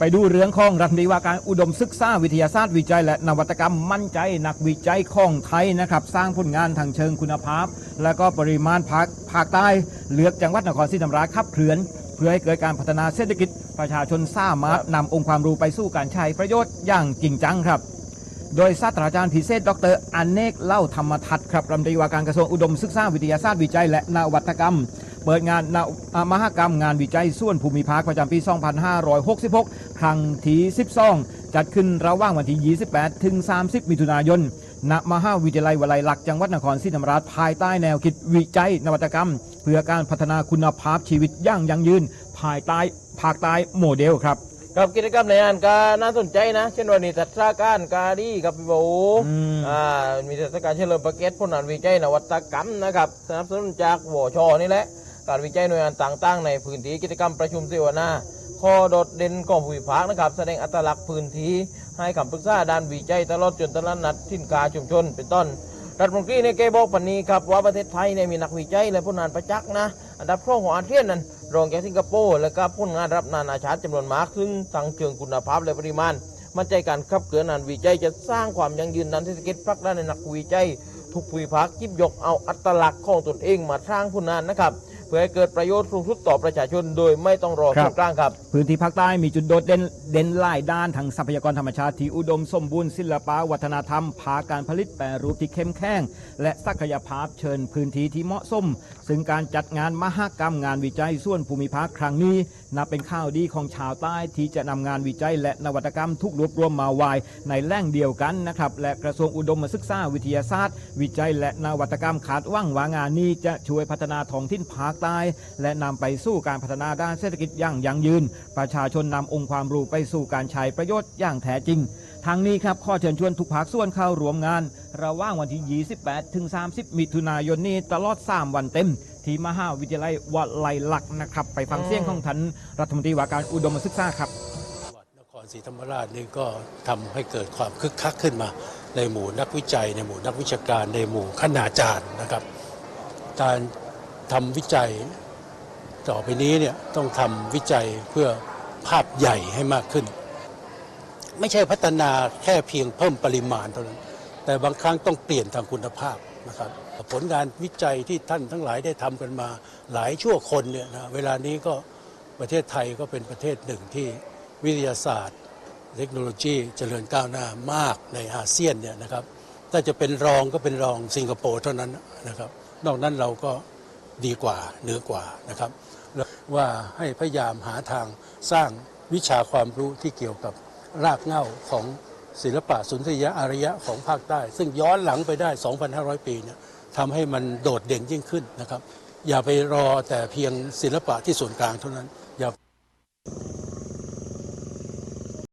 ไปดูเรื่องของรัฐมนตรีว่าการอุดมศึกษาวิทยาศาสตร์วิจัย และนวัตกรรมมั่นใจนักวิจัยของไทยนะครับ สร้างผลงานทางเชิงคุณภาพ และก็ปริมาณภาคภาคใต้เลือกจังหวัดนครศรีธรรมราชขับเคลื่อน เพื่อให้เกิดการพัฒนาเศรษฐกิจ ประชาชนสามารถนำองค์ความรู้ไปสู่การใช้ประโยชน์อย่างจริงจังครับโดยศาสตราจารย์พิเศษ ดรอเนกเล่าธรรมทัศน์ครับรัฐมนตรีว่าการกระทรวงอุดมศึกษาวิทยาศาสตร์วิจัย และนวัตกรรม เปิดงานนวอ่ามหกรรมงานวิจัยส่วนภูมิภาคประจำปี 2566 ครั้งที่12 จัดขึ้นระหว่างวันที่ 28 ถึง 30 มิถุนายน ณ มหาวิทยาลัยวลัยลักษณ์จังหวัดนครศรีธรรมราชภายใต้แนวคิดวิจัยนวัตกรรม เพื่อการพัฒนาคุณภาพชีวิตอย่างยั่งยืน ภายใต้ภาคใต้โมเดลครับกับกิจกรรมในงานก็น่าสนใจนะ เช่นวันนี้จัดราการกาดีกับพี่บูอืมอ่ามีเทศกาลเฉลิมพระเกียรติผลงานวิจัยนวัตกรรมนะครับสนับสนุนจากวชนี่แหละ การวิจัยหน่วยงานต่างๆ ในพื้นที่กิจกรรมประชุมเสวนาข้อโดดเด่นของภูมิภาคนะครับ แสดงอัตลักษณ์พื้นที่ให้คำปรึกษาด้านวิจัยตลอดจนตลาดนัดทินกาชุมชน เป็นต้น รัฐมนตรีในยแกบอกปันนี้ครับว่าประเทศไทยเนี่ยมีนักวิจัยและผู้นานประจักษ์นะ อันดับสองของอาเซียนนั้นรองจากสิงคโปร์และก็ผู้งานรับนานาชาติจำนวนมากซึ่งทั้งเชิงคุณภาพและปริมาณมั่นใจการขับเคลื่อนงานวิจัยจะสร้างความยั่งยืนด้านเศรษฐกิจผลักดันในนักวิจัยทุกภูมิภาคจิบยกเอาอัตลักษณ์ของตนเองมาสร้างผู้นานนะครับ เพื่อให้เกิดประโยชน์สูงสุดต่อประชาชนโดยไม่ต้องรอครับส่วนกลางครับ พื้นที่ภาคใต้มีจุดโดดเด่นเด่นหลายด้านทั้งทรัพยากรธรรมชาติที่อุดมสมบูรณ์ศิลปะวัฒนธรรมภาคการผลิตแปรรูปที่เข้มแข็งและศักยภาพเชิญพื้นที่ที่เหมาะสม ซึ่งการจัดงานมหกรรมงานวิจัยส่วนภูมิภาคครั้งนี้นับเป็นข่าวดีของชาวใต้ที่จะนำงานวิจัย และนวัตกรรมทุกรวบรวมมาไว้ในแหล่งเดียวกันนะครับและกระทรวงอุดมศึกษาวิทยาศาสตร์ วิจัยและนวัตกรรมคาดหว่างว่างานนี้จะช่วยพัฒนาท้องถิ่นภาคใต้ และนำไปสู่การพัฒนาด้านเศรษฐกิจอย่างยั่งยืน ประชาชนนำองค์ความรู้ไปสู่การใช้ประโยชน์อย่างแท้จริงทางนี้ครับข้อเชิญชวนทุกภาคส่วนเข้าร่วมงาน ระหว่างวันที่ 28 ถึง 30 มิถุนายนนี้ตลอด 3 วันเต็ม ที่มหาวิทยาลัยวลัยลักษณ์นะครับ ไปฟังเสียงของท่านรัฐมนตรีว่าการอุดมศึกษาครับวัดนครศรีธรรมราชนี่ก็ทำให้เกิดความคึกคักขึ้นมา ในหมู่นักวิจัย ในหมู่นักวิชาการในหมู่คณาจารย์นะครับการ ทำวิจัย ต่อไปนี้เนี่ยต้องทำวิจัยเพื่อภาพใหญ่ให้มากขึ้น ไม่ใช่พัฒนาแค่เพียงเพิ่มปริมาณเท่านั้น แต่บางครั้งต้องเปลี่ยนทางคุณภาพนะครับผลงานวิจัยที่ท่านทั้งหลายได้ทำกันมาหลายชั่วคนเนี่ยนะเวลานี้ก็ประเทศไทยก็เป็นประเทศหนึ่งที่วิทยาศาสตร์ เทคโนโลยีเจริญก้าวหน้ามากในอาเซียนเนี่ยนะครับถ้าจะเป็นรองก็เป็นรองสิงคโปร์เท่านั้นนะครับ นอกนั้นเราก็ ดีกว่าเหนือกว่านะครับวว่าให้พยายามหาทางสร้างวิชาความรู้ที่เกี่ยวกับรากเหง้าของศิลปะสุนทรียะอารยะของภาคใต้ ซึ่งย้อนหลังไปได้ 2,500 ปีเนี่ยทำให้มันโดดเด่นยิ่งขึ้นนะครับ อย่าไปรอแต่เพียงศิลปะที่ส่วนกลางเท่านั้นอย่า